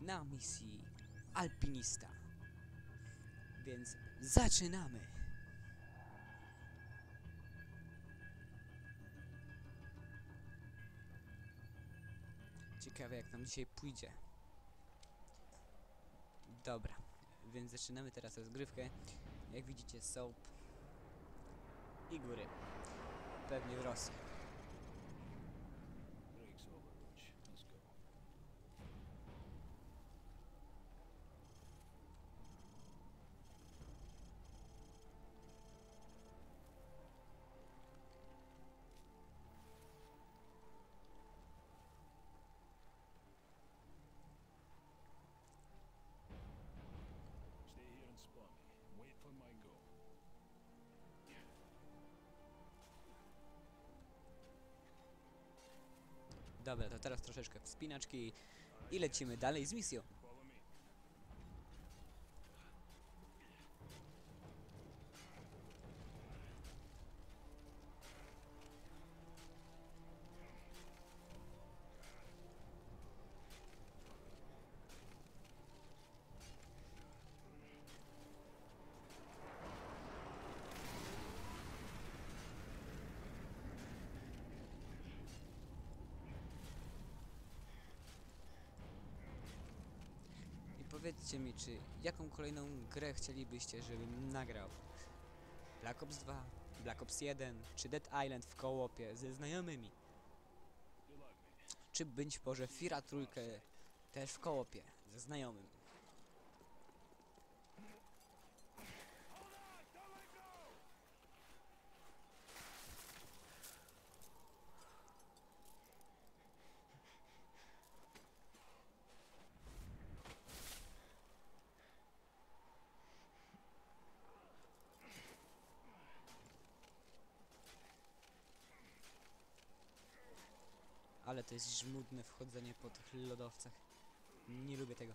Na misji Alpinista. Więc zaczynamy! Ciekawe jak nam dzisiaj pójdzie. Dobra, więc zaczynamy teraz rozgrywkę. Jak widzicie, soap i góry. Pewnie w Rosji. Dobra, to teraz troszeczkę wspinaczki i lecimy dalej z misją. Powiedzcie mi, czy jaką kolejną grę chcielibyście, żebym nagrał? Black Ops 2, Black Ops 1, czy Dead Island w kołopie ze znajomymi? Czy być może Fira trójkę też w kołopie ze znajomym? Ale to jest żmudne wchodzenie po tych lodowcach. Nie lubię tego.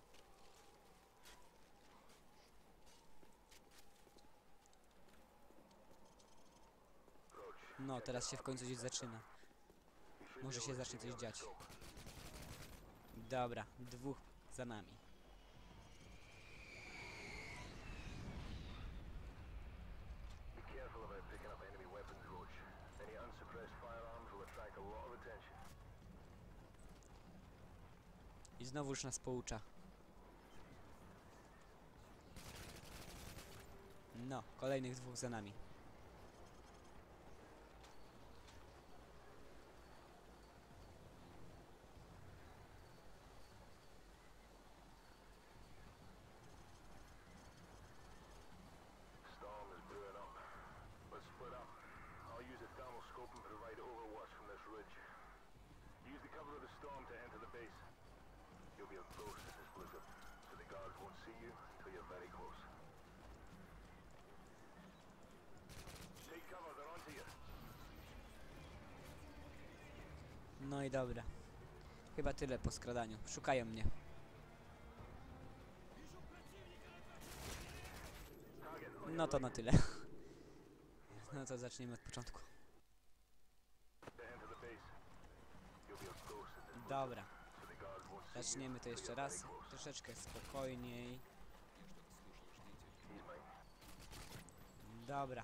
No, teraz się w końcu coś zaczyna. Może się zacznie coś dziać. Dobra, dwóch za nami. Znowuż nas poucza. No, kolejnych dwóch za nami. No i dobra. Chyba tyle po skradaniu. Szukają mnie. No to na tyle. No to zaczniemy od początku. Dobra, zaczniemy to jeszcze raz. Troszeczkę spokojniej. Dobra.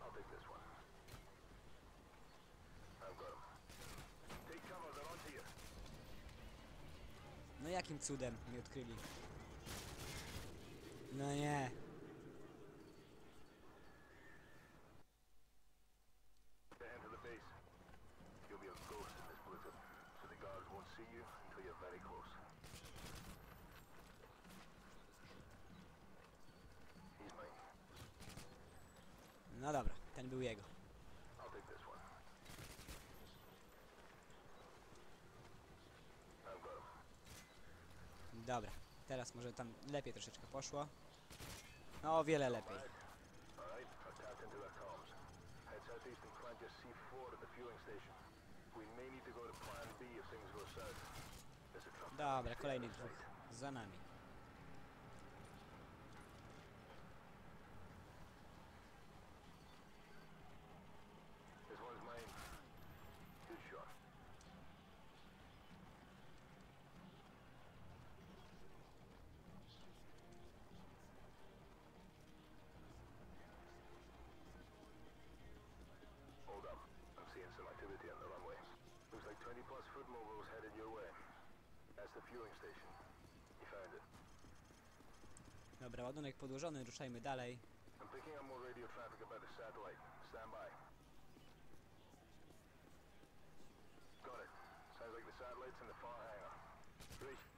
I'll take this one. I've got him. Take cover, they're onto you. No jakim cudem mnie odkryli? No nie. To enter the base. You'll Dobra, teraz może tam lepiej troszeczkę poszło. No o wiele lepiej. Alright, I've tapped into their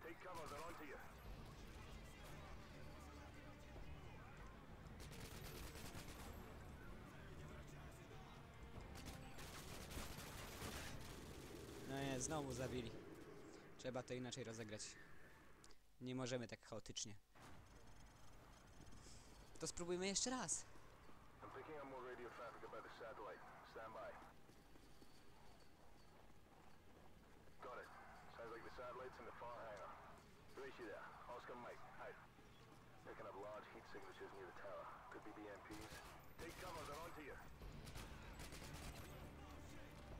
take cover, they're onto you. No nie, znowu zabili. Trzeba to inaczej rozegrać. Nie możemy tak chaotycznie. To spróbujmy jeszcze raz.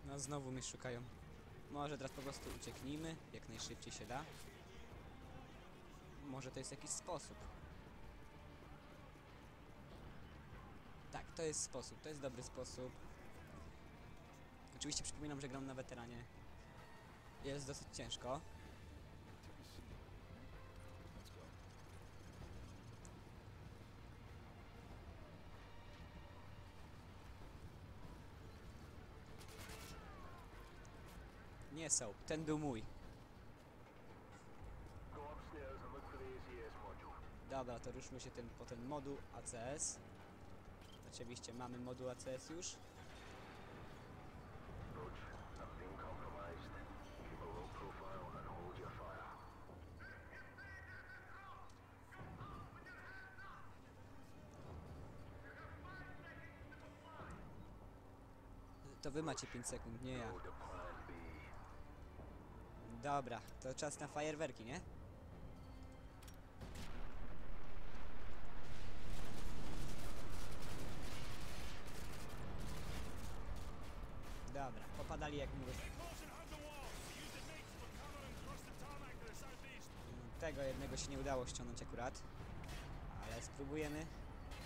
No znowu mnie szukają. Może teraz po prostu ucieknijmy, jak najszybciej się da. Może to jest jakiś sposób. Tak, to jest sposób, to jest dobry sposób. Oczywiście przypominam, że gram na weteranie. Jest dosyć ciężko. Let's go. Nie są, ten był mój. Dobra, to ruszmy się ten, po ten moduł ACS. Oczywiście mamy moduł ACS już. To wy macie 5 sekund, nie ja. Go to plan B. Dobra, to czas na fajerwerki, nie? Dobra, popadali jak mówię. Tego jednego się nie udało ściągnąć akurat. Ale spróbujemy.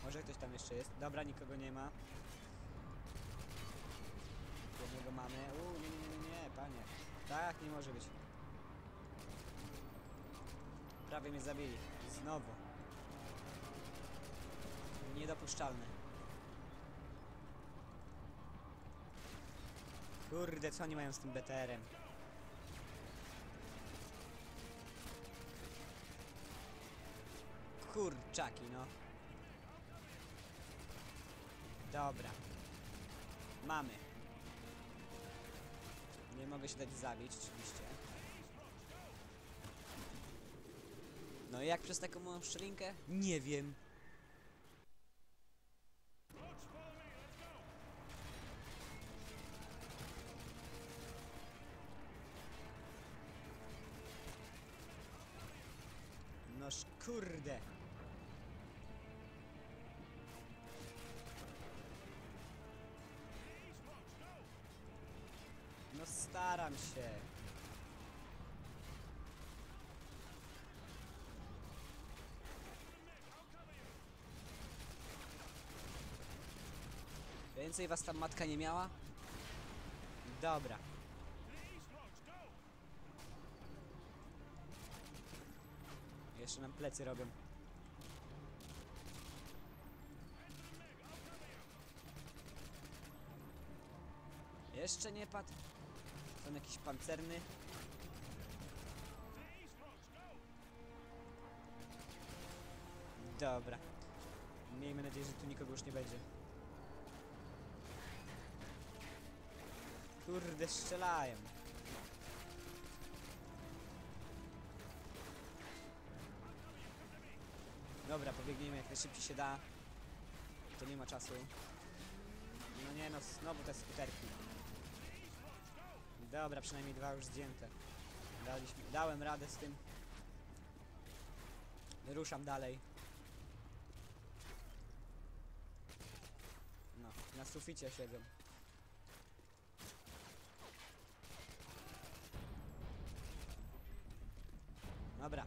Może ktoś tam jeszcze jest. Dobra, nikogo nie ma. Jednego mamy. Uuu, nie, nie, nie, nie, nie, panie. Tak, nie może być. Prawie mnie zabili. Znowu. Niedopuszczalne. Kurde, co oni mają z tym BTR-em? Kurczaki, no. Dobra. Mamy. Nie mogę się dać zabić, oczywiście. No i jak przez taką małą szczelinkę? Nie wiem. Noż kurde. No staram się. Więcej was tam matka nie miała? Dobra. Jeszcze nam plecy robią. Jeszcze nie padł. Ten jakiś pancerny. Dobra. Miejmy nadzieję, że tu nikogo już nie będzie. Kurde, strzelają. Dobra, pobiegniemy jak najszybciej się da. To nie ma czasu. No nie no, znowu te skuterki. Dobra, przynajmniej dwa już zdjęte. Daliśmy, dałem radę z tym. Ruszam dalej. No, na suficie siedzą. Dobra.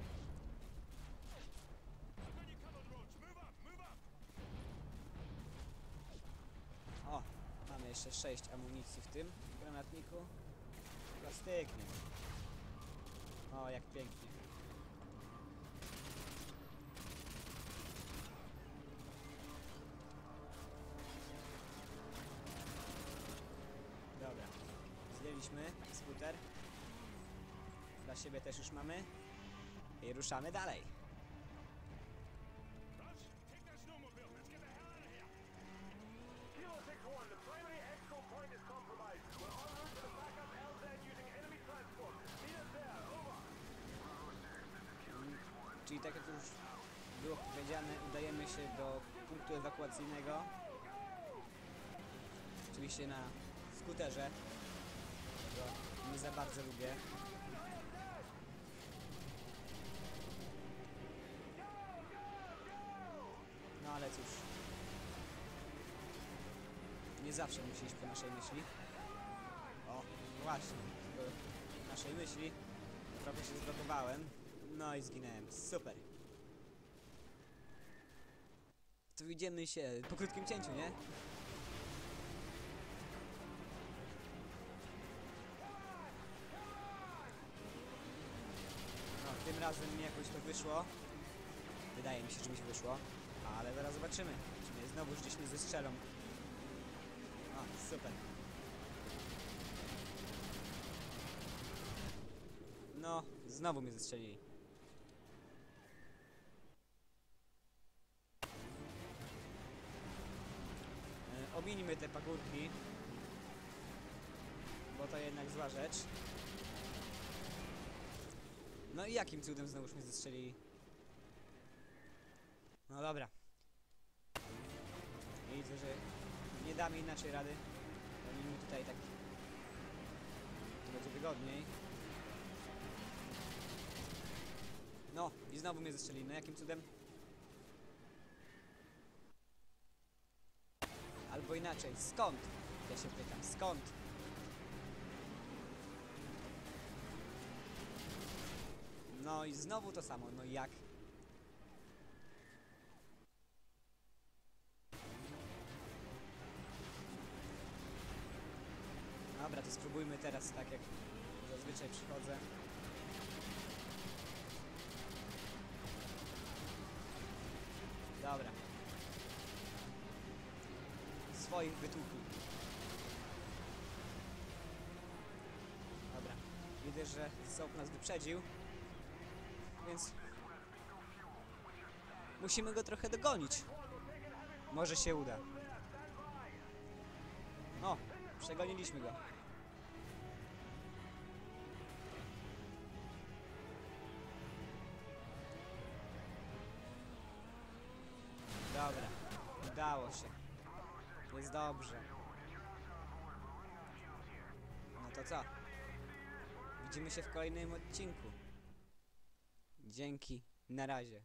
O, mamy jeszcze 6 amunicji w tym granatniku. Plastyknie. O, jak pięknie. Dobra. Zdjęliśmy skuter. Dla siebie też już mamy. I ruszamy dalej. Rush, take that snowmobile. Let's get the hell out of here. Kilo 6-1, the primary exco point is compromised. We're en route to the backup LZ using enemy transport. Meet us there, over. Czyli tak jak już było powiedziane, udajemy się do punktu ewakuacyjnego. Oczywiście na skuterze, którego nie za bardzo lubię. Cóż. Nie zawsze musi iść po naszej myśli. O, właśnie, po naszej myśli. Trochę się zblokowałem. No i zginąłem. Super. To widzimy się po krótkim cięciu, nie? No, tym razem mi jakoś to wyszło. Wydaje mi się, że mi się wyszło. Ale zaraz zobaczymy. Czy mnie znowu gdzieś nie zestrzelą. O, super. No, znowu mnie zestrzelili. E, Ominimy te pagórki. Bo to jednak zła rzecz. No i jakim cudem znowuż mnie zestrzelili? No dobra. Widzę, że nie damy inaczej rady. Ominimy tutaj tak... To będzie wygodniej. No, i znowu mnie zestrzelili. No jakim cudem? Albo inaczej, skąd? Ja się pytam, skąd? No i znowu to samo, no jak? Spróbujmy teraz tak jak zazwyczaj przychodzę. Dobra. Swoich wytłukli. Dobra. Widzę, że Soap nas wyprzedził. Więc... Musimy go trochę dogonić. Może się uda. O, przegoniliśmy go. Dobra, udało się. Jest dobrze. No to co? Widzimy się w kolejnym odcinku. Dzięki, na razie.